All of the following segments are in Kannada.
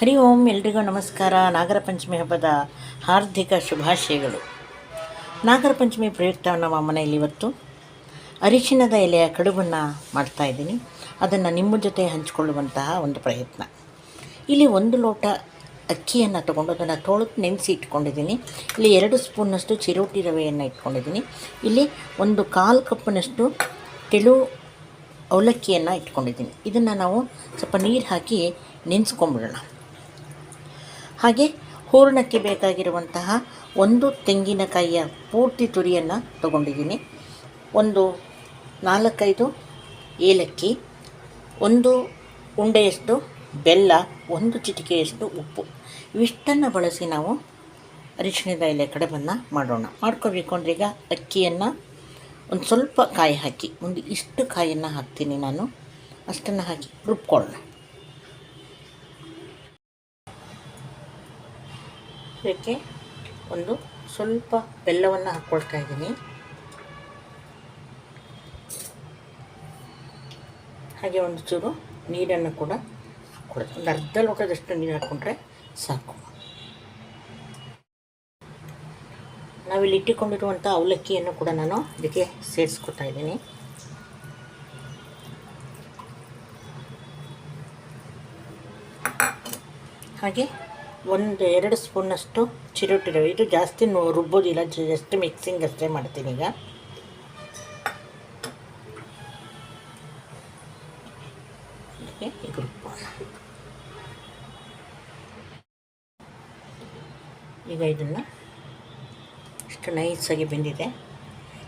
ಹರಿ ಓಂ ಎಲ್ರಿಗೂ ನಮಸ್ಕಾರ. ನಾಗರ ಪಂಚಮಿ ಹಬ್ಬದ ಹಾರ್ದಿಕ ಶುಭಾಶಯಗಳು. ನಾಗರ ಪಂಚಮಿ ಪ್ರಯುಕ್ತ ನಮ್ಮ ಮನೆಯಲ್ಲಿ ಇವತ್ತು ಅರಿಶಿಣದ ಎಲೆಯ ಕಡುಬನ್ನು ಮಾಡ್ತಾಯಿದ್ದೀನಿ ಅದನ್ನು ನಿಮ್ಮ ಜೊತೆ ಹಂಚಿಕೊಳ್ಳುವಂತಹ ಒಂದು ಪ್ರಯತ್ನ. ಇಲ್ಲಿ ಒಂದು ಲೋಟ ಅಕ್ಕಿಯನ್ನು ತಗೊಂಡು ಅದನ್ನು ತೋಳು ನೆನೆಸಿ ಇಟ್ಕೊಂಡಿದ್ದೀನಿ. ಇಲ್ಲಿ ಎರಡು ಸ್ಪೂನ್ನಷ್ಟು ಚಿರೋಟಿ ರವೆಯನ್ನು ಇಟ್ಕೊಂಡಿದ್ದೀನಿ. ಇಲ್ಲಿ ಒಂದು ಕಾಲು ಕಪ್ಪಿನಷ್ಟು ತೆಳು ಅವಲಕ್ಕಿಯನ್ನು ಇಟ್ಕೊಂಡಿದ್ದೀನಿ. ಇದನ್ನು ನಾವು ಸ್ವಲ್ಪ ನೀರು ಹಾಕಿ ನೆನೆಸ್ಕೊಂಬಿಡೋಣ ಹಾಗೆ ಹೂರ್ಣಕ್ಕೆ ಬೇಕಾಗಿರುವಂತಹ ಒಂದು ತೆಂಗಿನಕಾಯಿಯ ಪೂರ್ತಿ ತುರಿಯನ್ನು ತಗೊಂಡಿದ್ದೀನಿ. ಒಂದು ನಾಲ್ಕೈದು ಏಲಕ್ಕಿ, ಒಂದು ಉಂಡೆಯಷ್ಟು ಬೆಲ್ಲ, ಒಂದು ಚಿಟಿಕೆಯಷ್ಟು ಉಪ್ಪು. ಇವಿಷ್ಟನ್ನು ಬಳಸಿ ನಾವು ಅರಿಶಿಣದ ಎಲೆ ಕಡಬನ್ನು ಮಾಡೋಣ. ಮಾಡ್ಕೋಬೇಕು ಅಂದರೆ ಈಗ ಅಕ್ಕಿಯನ್ನು ಒಂದು ಸ್ವಲ್ಪ ಕಾಯಿ ಹಾಕಿ, ಒಂದು ಇಷ್ಟು ಕಾಯಿಯನ್ನು ಹಾಕ್ತೀನಿ ನಾನು. ಅಷ್ಟನ್ನು ಹಾಕಿ ರುಬ್ಕೊಳ್ಳೋಣ. ಇದಕ್ಕೆ ಒಂದು ಸ್ವಲ್ಪ ಬೆಲ್ಲವನ್ನು ಹಾಕ್ಕೊಳ್ತಾ ಇದ್ದೀನಿ. ಹಾಗೆ ಒಂದು ಚೂರು ನೀರನ್ನು ಕೂಡ ಹಾಕ್ಕೊಳ್ತೀನಿ ಒಂದು ಅರ್ಧ ಲೋಟದಷ್ಟು ನೀರು ಹಾಕ್ಕೊಂಡ್ರೆ ಸಾಕು. ನಾವಿಲ್ಲಿ ಇಟ್ಟುಕೊಂಡಿರುವಂಥ ಅವಲಕ್ಕಿಯನ್ನು ಕೂಡ ನಾನು ಇದಕ್ಕೆ ಸೇರಿಸ್ಕೊತಾ ಇದ್ದೀನಿ. ಹಾಗೆ ಒಂದು ಎರಡು ಸ್ಪೂನಷ್ಟು ಚಿರೋಟಿ ರವೆ ಇದು ಜಾಸ್ತಿ ರುಬ್ಬೋದಿಲ್ಲ ಜಸ್ಟ್ ಮಿಕ್ಸಿಂಗ್ ಅಷ್ಟೇ ಮಾಡ್ತೀನಿ ಈಗ. ಈಗ ಇದನ್ನು ಇಷ್ಟು ನೈಸಾಗಿ ಬೆಂದಿದೆ.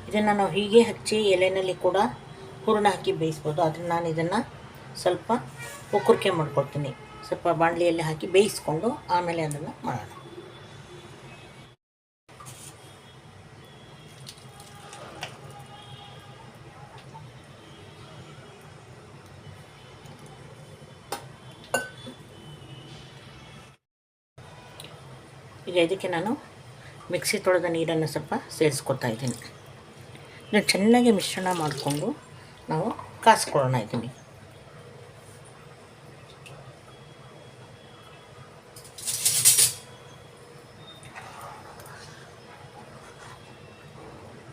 ಇದನ್ನು ನಾವು ಹೀಗೆ ಹಚ್ಚಿ ಎಲೆಯಲ್ಲಿ ಕೂಡ ಹೂರಣ ಹಾಕಿ ಬೇಯಿಸ್ಬೋದು. ಆದರೆ ನಾನು ಇದನ್ನು ಸ್ವಲ್ಪ ಉಕ್ಕುರಿಕೆ ಮಾಡ್ಕೊಳ್ತೀನಿ ಸ್ವಲ್ಪ ಬಾಣಲಿಯಲ್ಲಿ ಹಾಕಿ ಬೇಯಿಸ್ಕೊಂಡು ಆಮೇಲೆ ಅದನ್ನು ಮಾಡೋಣ. ಈಗ ಇದಕ್ಕೆ ನಾನು ಮಿಕ್ಸಿ ತೊಳೆದ ನೀರನ್ನು ಸ್ವಲ್ಪ ಸೇರಿಸ್ಕೊತಾ ಇದ್ದೀನಿ. ಇದನ್ನು ಚೆನ್ನಾಗಿ ಮಿಶ್ರಣ ಮಾಡಿಕೊಂಡು ನಾವು ಕಾಸ್ಕೊಳ್ಳೋಣ ಇದನ್ನು.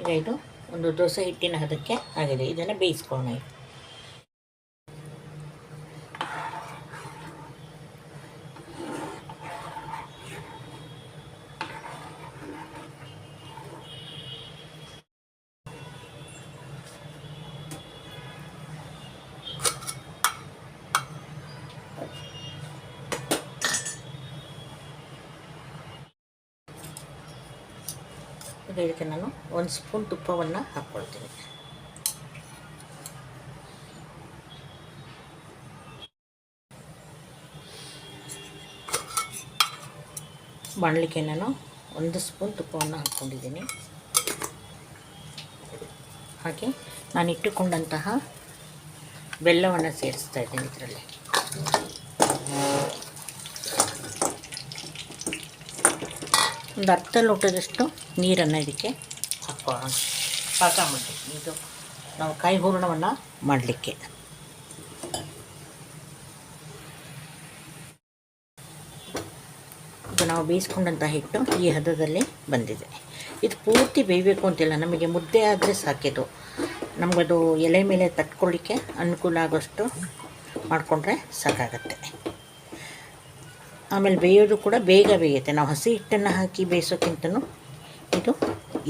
ಈಗ ಇದು ಒಂದು ದೋಸೆ ಹಿಟ್ಟಿನ ಹದಕ್ಕೆ ಆಗಿದೆ. ಇದನ್ನು ಬೇಯಿಸ್ಕೊಳ್ಳೋಣ ಇದಕ್ಕೆ ನಾನು ಒಂದು ಸ್ಪೂನ್ ತುಪ್ಪವನ್ನು ಹಾಕ್ಕೊಳ್ತೀನಿ. ಬಾಣಲಿಕ್ಕೆ ನಾನು ಒಂದು ಸ್ಪೂನ್ ತುಪ್ಪವನ್ನು ಹಾಕ್ಕೊಂಡಿದ್ದೀನಿ. ಹಾಗೆ ನಾನು ಇಟ್ಟುಕೊಂಡಂತಹ ಬೆಲ್ಲವನ್ನು ಸೇರಿಸ್ತಾ ಇದ್ದೀನಿ ಇದರಲ್ಲಿ. ಒಂದು ಅರ್ಧ ಲೋಟದಷ್ಟು ನೀರನ್ನು ಇದಕ್ಕೆ ಹಾಕ್ಕೊಳ್ಳೋಣ ಪಾಕ ಮಾಡಿ ಇದು ನಾವು ಕಾಯಿ ಹೂರಣವನ್ನು ಮಾಡಲಿಕ್ಕೆ. ಇದು ನಾವು ಬೇಯಿಸ್ಕೊಂಡಂಥ ಹಿಟ್ಟು ಈ ಹದದಲ್ಲಿ ಬಂದಿದೆ. ಇದು ಪೂರ್ತಿ ಬೇಯಬೇಕು ಅಂತಿಲ್ಲ. ನಮಗೆ ಮುದ್ದೆ ಆದರೆ ಸಾಕಿದು ನಮಗದು ಎಲೆ ಮೇಲೆ ತಟ್ಕೊಳ್ಳಿಕ್ಕೆ ಅನುಕೂಲ ಆಗೋಷ್ಟು ಮಾಡಿಕೊಂಡ್ರೆ ಸಾಕಾಗತ್ತೆ. ಆಮೇಲೆ ಬೇಯೋದು ಕೂಡ ಬೇಗ ಬೇಯುತ್ತೆ. ನಾವು ಹಸಿ ಹಿಟ್ಟನ್ನು ಹಾಕಿ ಬೇಯಿಸೋಕ್ಕಿಂತನೂ ಇದು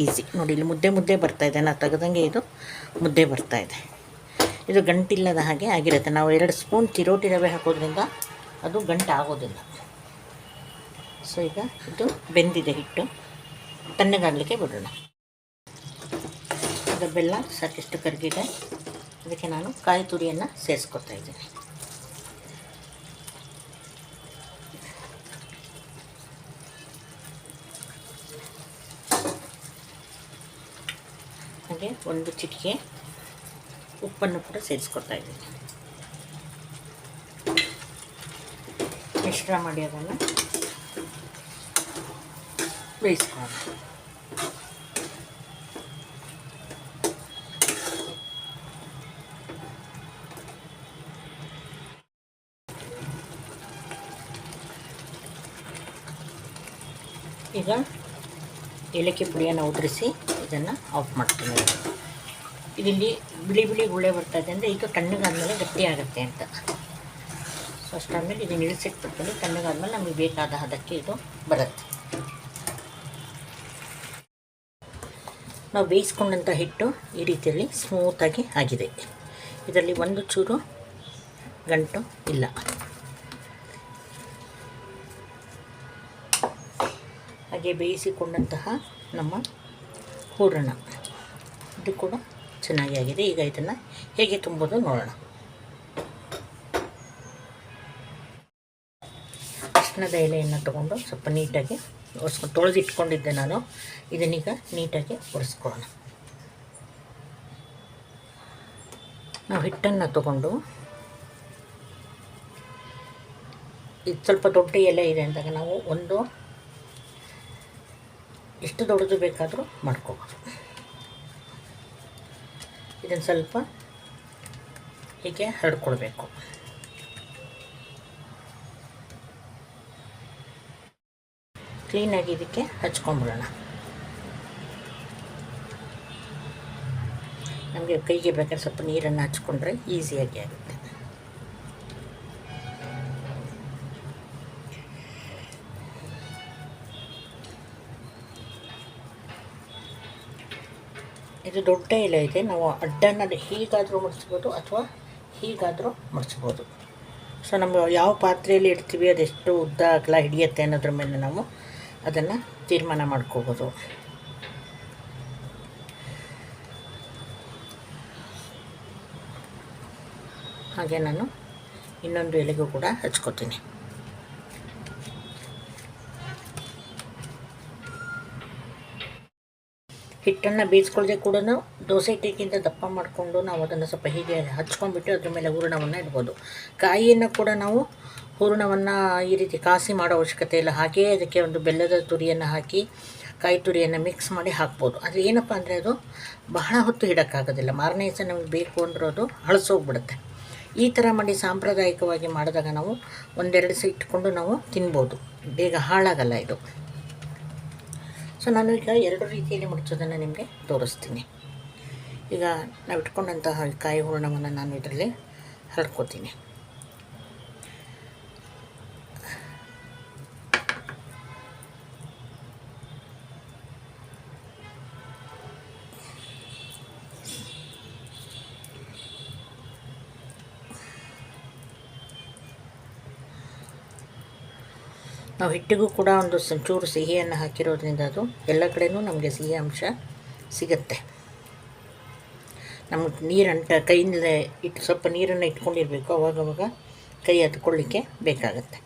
ಈಸಿ ನೋಡಿ, ಇಲ್ಲಿ ಮುದ್ದೆ ಮುದ್ದೆ ಬರ್ತಾಯಿದೆ ನಾವು ತೆಗೆದಂಗೆ ಇದು ಮುದ್ದೆ ಬರ್ತಾಯಿದೆ ಇದು. ಗಂಟಿಲ್ಲದ ಹಾಗೆ ಆಗಿರುತ್ತೆ. ನಾವು ಎರಡು ಸ್ಪೂನ್ ಚಿರೋಟಿ ರವೆ ಹಾಕೋದ್ರಿಂದ ಅದು ಗಂಟು ಆಗೋದಿಲ್ಲ ಸೊ ಈಗ ಇದು ಬೆಂದಿದೆ ಹಿಟ್ಟು. ತಣ್ಣಗಾಗಲಿಕ್ಕೆ ಬಿಡೋಣ. ಅದು ಬೆಲ್ಲ ಸಾಕಷ್ಟು ಕರಗಿದೆ ಅದಕ್ಕೆ ನಾನು ಕಾಯಿ ತುರಿಯನ್ನು ಸೇರಿಸ್ಕೊತಾ ಇದ್ದೀನಿ. ಹಾಗೆ ಒಂದು ಚಿಟಿಕೆ ಉಪ್ಪನ್ನು ಕೂಡ ಸೇರಿಸ್ಕೊತಾ ಇದ್ದೀನಿ. ಮಿಶ್ರ ಮಾಡಿ ಅದನ್ನು ಬೇಯಿಸ್ಕೊಳ್ಳೋಣ. ಈಗ ಏಲಕ್ಕಿ ಪುಡಿಯನ್ನು ಉದುರಿಸಿ ಇದನ್ನು ಆಫ್ ಮಾಡ್ತೀನಿ. ಇದರಲ್ಲಿ ಬಿಳಿ ಬಿಳಿ ಗುಳೆ ಬರ್ತದೆ ಅಂದರೆ ಈಗ ತಣ್ಣಗಾದ್ಮೇಲೆ ಗಟ್ಟಿ ಆಗುತ್ತೆ ಅಂತ. ಸೊ ಆದಮೇಲೆ ಇದನ್ನು ಇಳಿಸಿಟ್ಬಿಡ್ತೀನಿ ತಣ್ಣಗಾದ್ಮೇಲೆ ನಮಗೆ ಬೇಕಾದ ಹದಕ್ಕೆ ಇದು ಬರುತ್ತೆ. ನಾವು ಬೇಯಿಸ್ಕೊಂಡಂಥ ಹಿಟ್ಟು ಈ ರೀತಿಯಲ್ಲಿ ಸ್ಮೂತಾಗಿ ಆಗಿದೆ. ಇದರಲ್ಲಿ ಒಂದು ಚೂರು ಗಂಟು ಇಲ್ಲ. ಹಾಗೆ ಬೇಯಿಸಿಕೊಂಡಂತಹ ನಮ್ಮ ಹೂರಣ ಇದು ಕೂಡ ಚೆನ್ನಾಗಿ ಆಗಿದೆ. ಈಗ ಇದನ್ನು ಹೇಗೆ ತುಂಬೋದು ನೋಡೋಣ. ಅರ್ಶಿಣದ ಎಲೆಯನ್ನು ತಗೊಂಡು ಸ್ವಲ್ಪ ನೀಟಾಗಿ ಒರೆಸ್ಕೊಂಡು ತೊಳೆದಿಟ್ಕೊಂಡಿದ್ದೆ ನಾನು. ಇದನ್ನೀಗ ನೀಟಾಗಿ ಒರೆಸ್ಕೊಳ್ಳೋಣ. ನಾವು ಹಿಟ್ಟನ್ನು ತಗೊಂಡು ಇದು ಸ್ವಲ್ಪ ದೊಡ್ಡ ಎಲೆ ಇದೆ ಅಂದಾಗ ನಾವು ಒಂದು ಎಷ್ಟು ದೊಡ್ಡದು ಬೇಕಾದರೂ ಮಾಡ್ಕೋಬೋದು. ಇದನ್ನು ಸ್ವಲ್ಪ ಹೀಗೆ ಹರಡ್ಕೊಳ್ಬೇಕು. ಕ್ಲೀನಾಗಿ ಇದಕ್ಕೆ ಹಚ್ಕೊಂಡ್ಬಿಡೋಣ. ನಮಗೆ ಕೈಗೆ ಬೇಕಾದ್ರೆ ಸ್ವಲ್ಪ ನೀರನ್ನು ಹಚ್ಕೊಂಡ್ರೆ ಈಸಿಯಾಗಿ ಆಗುತ್ತೆ. ಇದು ದೊಡ್ಡ ಎಲೆ ಇದೆ. ನಾವು ಅಡ್ಡನ ಹೀಗಾದರೂ ಮಡಿಸ್ಬೋದು ಅಥವಾ ಹೀಗಾದರೂ ಮಡಿಸ್ಬೋದು. ಸೊ ನಮ್ಮ ಯಾವ ಪಾತ್ರೆಯಲ್ಲಿ ಇಡ್ತೀವಿ, ಅದೆಷ್ಟು ಉದ್ದ, ಅಗಲ ಹಿಡಿಯುತ್ತೆ ಅನ್ನೋದ್ರ ಮೇಲೆ ನಾವು ಅದನ್ನು ತೀರ್ಮಾನ ಮಾಡ್ಕೋಬೋದು. ಹಾಗೆ ನಾನು ಇನ್ನೊಂದು ಎಲೆಗೂ ಕೂಡ ಹಚ್ಕೋತೀನಿ. ಹಿಟ್ಟನ್ನು ಬೇಯಿಸ್ಕೊಳ್ಳದೆ ಕೂಡ ದೋಸೆ ಹಿಟ್ಟಿಗಿಂತ ದಪ್ಪ ಮಾಡಿಕೊಂಡು ನಾವು ಅದನ್ನು ಸ್ವಲ್ಪ ಹೀಗೆ ಹಚ್ಕೊಂಡ್ಬಿಟ್ಟು ಅದ್ರ ಮೇಲೆ ಹೂರಣವನ್ನು ಇಡ್ಬೋದು. ಕಾಯಿಯನ್ನು ಕೂಡ ನಾವು ಹೂರಣವನ್ನು ಈ ರೀತಿ ಕಾಸಿ ಮಾಡೋ ಅವಶ್ಯಕತೆ ಇಲ್ಲ. ಹಾಗೆಯೇ ಅದಕ್ಕೆ ಒಂದು ಬೆಲ್ಲದ ತುರಿಯನ್ನು ಹಾಕಿ, ಕಾಯಿ ತುರಿಯನ್ನು ಮಿಕ್ಸ್ ಮಾಡಿ ಹಾಕ್ಬೋದು. ಆದರೆ ಏನಪ್ಪ ಅಂದರೆ ಅದು ಬಹಳ ಹೊತ್ತು ಇಡೋಕ್ಕಾಗೋದಿಲ್ಲ. ಮಾರನೇ ದಿವಸ ನಮಗೆ ಬೇಕು ಅಂದ್ರೆ ಅದು ಹಳಸೋಗ್ಬಿಡುತ್ತೆ ಈ ಥರ ಮಾಡಿ ಸಾಂಪ್ರದಾಯಿಕವಾಗಿ ಮಾಡಿದಾಗ ನಾವು ಒಂದೆರಡು ದಿವಸ ಇಟ್ಕೊಂಡು ನಾವು ತಿನ್ಬೋದು. ಬೇಗ ಹಾಳಾಗಲ್ಲ ಇದು. ಸೊ ನಾನು ಈಗ ಎರಡು ರೀತಿಯಲ್ಲಿ ಮುಡಿಸೋದನ್ನು ನಿಮಗೆ ತೋರಿಸ್ತೀನಿ. ಈಗ ನಾವು ಇಟ್ಕೊಂಡಂತಹ ಕಾಯಿ ಹೂರ್ಣವನ್ನು ನಾನು ಇದರಲ್ಲಿ ಹರಡ್ಕೋತೀನಿ ನಾವು ಹಿಟ್ಟಿಗೂ ಕೂಡ ಒಂದು ಚೂರು ಸಿಹಿಯನ್ನು ಹಾಕಿರೋದ್ರಿಂದ ಅದು ಎಲ್ಲ ಕಡೆಯೂ ನಮಗೆ ಸಿಹಿ ಅಂಶ ಸಿಗುತ್ತೆ. ನಮಗೆ ನೀರನ್ನು ಅಂಟ ಕೈಯಿಂದಲೇ ಇಟ್ಟು ಸ್ವಲ್ಪ ನೀರನ್ನು ಇಟ್ಕೊಂಡಿರಬೇಕು, ಅವಾಗವಾಗ ಕೈ ಹತ್ಕೊಳ್ಳಿಕ್ಕೆ ಬೇಕಾಗುತ್ತೆ.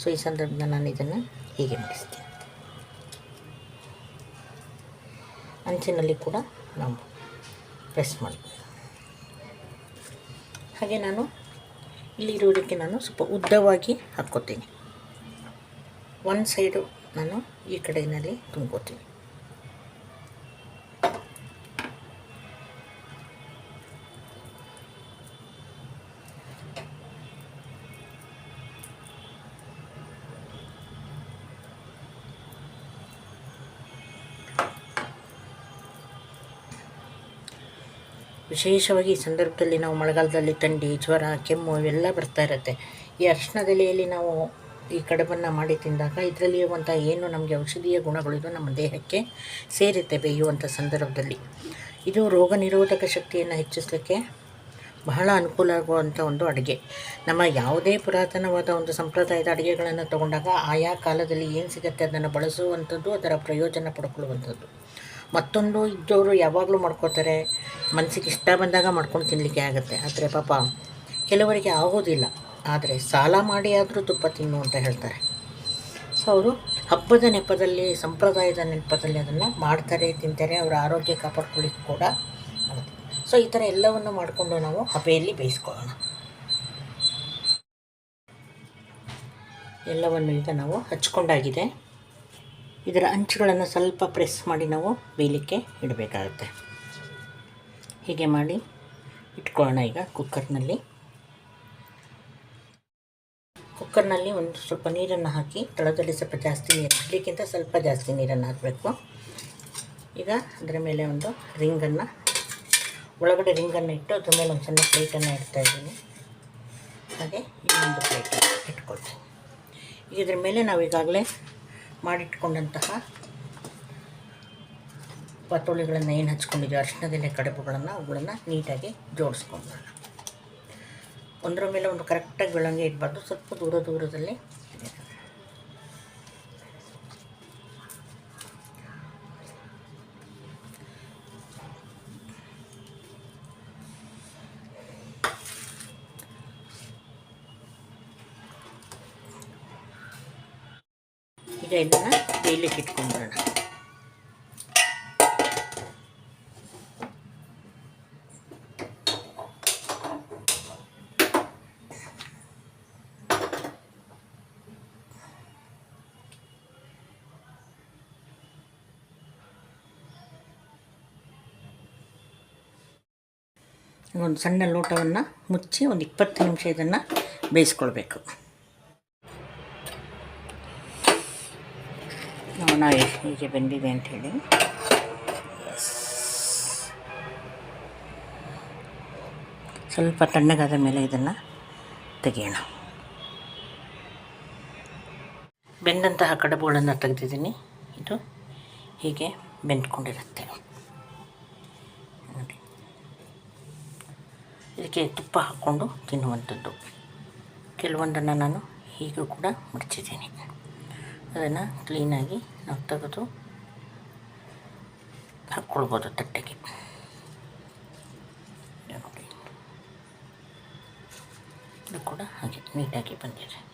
ಸೊ, ಈ ಸಂದರ್ಭದಲ್ಲಿ ನಾನು ಇದನ್ನು ಹೀಗೆ ಮಾಡಿಸ್ತೀನಿ. ಅಂಚಿನಲ್ಲಿ ಕೂಡ ನಾವು ಪ್ರೆಸ್ ಮಾಡಬೇಕು ಹಾಗೆ ನಾನು ಇಲ್ಲಿರೋದಕ್ಕೆ ನಾನು ಸ್ವಲ್ಪ ಉದ್ದವಾಗಿ ಹಾಕ್ಕೋತೀನಿ. ಒಂದು ಸೈಡು ನಾನು ಈ ಕಡೆಯಲ್ಲಿ ತುಂಬ್ಕೋತೀನಿ. ವಿಶೇಷವಾಗಿ ಈ ಸಂದರ್ಭದಲ್ಲಿ ನಾವು ಮಳೆಗಾಲದಲ್ಲಿ ಥಂಡಿ ಜ್ವರ, ಕೆಮ್ಮು ಇವೆಲ್ಲ ಬರ್ತಾ ಇರುತ್ತೆ. ಈ ಅರಿಶಿಣದ ಎಲೆಯಲ್ಲಿ ನಾವು ಈ ಕಡುಬನ್ನು ಮಾಡಿ ತಿಂದಾಗ ಇದರಲ್ಲಿ ಇರುವಂಥ ಏನು ನಮಗೆ ಔಷಧೀಯ ಗುಣಗಳಿದು ನಮ್ಮ ದೇಹಕ್ಕೆ ಸೇರುತ್ತೆ ಬೇಯುವಂಥ ಸಂದರ್ಭದಲ್ಲಿ. ಇದು ರೋಗ ನಿರೋಧಕ ಶಕ್ತಿಯನ್ನು ಹೆಚ್ಚಿಸಲಿಕ್ಕೆ ಬಹಳ ಅನುಕೂಲ ಆಗುವಂಥ ಒಂದು ಅಡುಗೆ. ನಮ್ಮ ಯಾವುದೇ ಪುರಾತನವಾದ ಒಂದು ಸಂಪ್ರದಾಯದ ಅಡುಗೆಗಳನ್ನು ತಗೊಂಡಾಗ ಆಯಾ ಕಾಲದಲ್ಲಿ ಏನು ಸಿಗುತ್ತೆ ಅದನ್ನು ಬಳಸುವಂಥದ್ದು, ಅದರ ಪ್ರಯೋಜನ ಪಡ್ಕೊಳ್ಳುವಂಥದ್ದು. ಮತ್ತೊಂದು ಇದ್ದವರು ಯಾವಾಗಲೂ ಮಾಡ್ಕೋತಾರೆ ಮನಸ್ಸಿಗೆ ಇಷ್ಟ ಬಂದಾಗ ಮಾಡ್ಕೊಂಡು ತಿನ್ನಲಿಕ್ಕೆ ಆಗುತ್ತೆ. ಆದರೆ ಪಾಪ ಕೆಲವರಿಗೆ ಆಗೋದಿಲ್ಲ. ಆದರೆ ಸಾಲ ಮಾಡಿ ಆದರೂ ತುಪ್ಪ ತಿನ್ನು ಅಂತ ಹೇಳ್ತಾರೆ. ಸೊ ಅವರು? ಹಬ್ಬದ ನೆಪದಲ್ಲಿ ಸಂಪ್ರದಾಯದ ನೆಪದಲ್ಲಿ ಅದನ್ನು ಮಾಡ್ತಾರೆ ತಿಂತಾರೆ ಅವರ ಆರೋಗ್ಯ ಕಾಪಾಡ್ಕೊಳ್ಳಿಕ್ಕೆ ಕೂಡ ಆಗುತ್ತೆ ಸೊ ಈ ಥರ ಎಲ್ಲವನ್ನು ಮಾಡಿಕೊಂಡು ನಾವು ಹಬೆಯಲ್ಲಿ ಬೇಯಿಸ್ಕೊಳ್ಳೋಣ. ಎಲ್ಲವನ್ನು ಈಗ ನಾವು ಹಚ್ಕೊಂಡಾಗಿದೆ. ಇದರ ಅಂಚುಗಳನ್ನು ಸ್ವಲ್ಪ ಪ್ರೆಸ್ ಮಾಡಿ ನಾವು ಬೇಯಲಿಕ್ಕೆ ಇಡಬೇಕಾಗುತ್ತೆ. ಹೀಗೆ ಮಾಡಿ ಇಟ್ಕೊಳ್ಳೋಣ ಈಗ ಕುಕ್ಕರ್ನಲ್ಲಿ ಕುಕ್ಕರ್ನಲ್ಲಿ ಒಂದು ಸ್ವಲ್ಪ ನೀರನ್ನು ಹಾಕಿ ತಳದಲ್ಲಿ ಸ್ವಲ್ಪ ಜಾಸ್ತಿ ನೀರು ಇಡ್ಲಿಕ್ಕಿಂತ ಸ್ವಲ್ಪ ಜಾಸ್ತಿ ನೀರನ್ನು ಹಾಕಬೇಕು. ಈಗ ಅದರ ಮೇಲೆ ಒಂದು ರಿಂಗನ್ನು, ಒಳಗಡೆ ರಿಂಗನ್ನು ಇಟ್ಟು ಅದ್ರ ಮೇಲೆ ಒಂದು ಸಣ್ಣ ಪ್ಲೇಟನ್ನು ಇಡ್ತಾ ಇದ್ದೀನಿ. ಹಾಗೆ ಇನ್ನೊಂದು ಪ್ಲೇಟ್ ಇಟ್ಕೊಳ್ತೀನಿ. ಈಗ ಇದ್ರ ಮೇಲೆ ನಾವು ಈಗಾಗಲೇ ಮಾಡಿಟ್ಕೊಂಡಂತಹ ಪತೋಳಿಗಳನ್ನು ಏನು ಹಚ್ಕೊಂಡಿದ್ದೀವಿ ಅರಿಶಿಣದೆಲೆ ಕಡುಬುಗಳನ್ನು ಅವುಗಳನ್ನು ನೀಟಾಗಿ ಜೋಡಿಸ್ಕೊಂಡೋಣ ಒಂದರ ಮೇಲೆ ಒಂದು ಕರೆಕ್ಟಾಗಿ ಬೆಳಂಗೆ ಇಡಬಾರ್ದು. ಸ್ವಲ್ಪ ದೂರ ದೂರದಲ್ಲಿ ಈಗ ಇದನ್ನು ಬೇಯಲಿಕ್ಕೆ ಇಟ್ಕೊಂಡ್ಬಿಡೋಣ. ಒಂದು ಸಣ್ಣ ಲೋಟವನ್ನು ಮುಚ್ಚಿ ಒಂದು ಇಪ್ಪತ್ತು ನಿಮಿಷ ಇದನ್ನು ಬೇಯಿಸ್ಕೊಳ್ಬೇಕು. ನೋಡೋಣ ಹೀಗೆ ಬೆಂದಿದೆ ಅಂಥೇಳಿ. ಸ್ವಲ್ಪ ತಣ್ಣಗಾದ ಮೇಲೆ ಇದನ್ನು ತೆಗೆಯೋಣ. ಬೆಂದಂತಹ ಕಡಬುಗಳನ್ನು ತೆಗೆದಿದ್ದೀನಿ. ಇದು ಹೀಗೆ ಬೆಂದ್ಕೊಂಡಿರುತ್ತೆ ನೋಡಿ ಇದಕ್ಕೆ ತುಪ್ಪ ಹಾಕ್ಕೊಂಡು ತಿನ್ನುವಂಥದ್ದು. ಕೆಲವೊಂದನ್ನು ನಾನು ಹೀಗೂ ಕೂಡ ಮುಡಿಸಿದ್ದೀನಿ ಅದನ್ನು ಕ್ಲೀನಾಗಿ ನಾವು ತೆಗೆದು ಹಾಕ್ಕೊಳ್ಬೋದು ತಟ್ಟೆಗೆ. ಇದು ಕೂಡ ಹಾಗೆ ನೀಟಾಗಿ ಬಂದಿದೆ.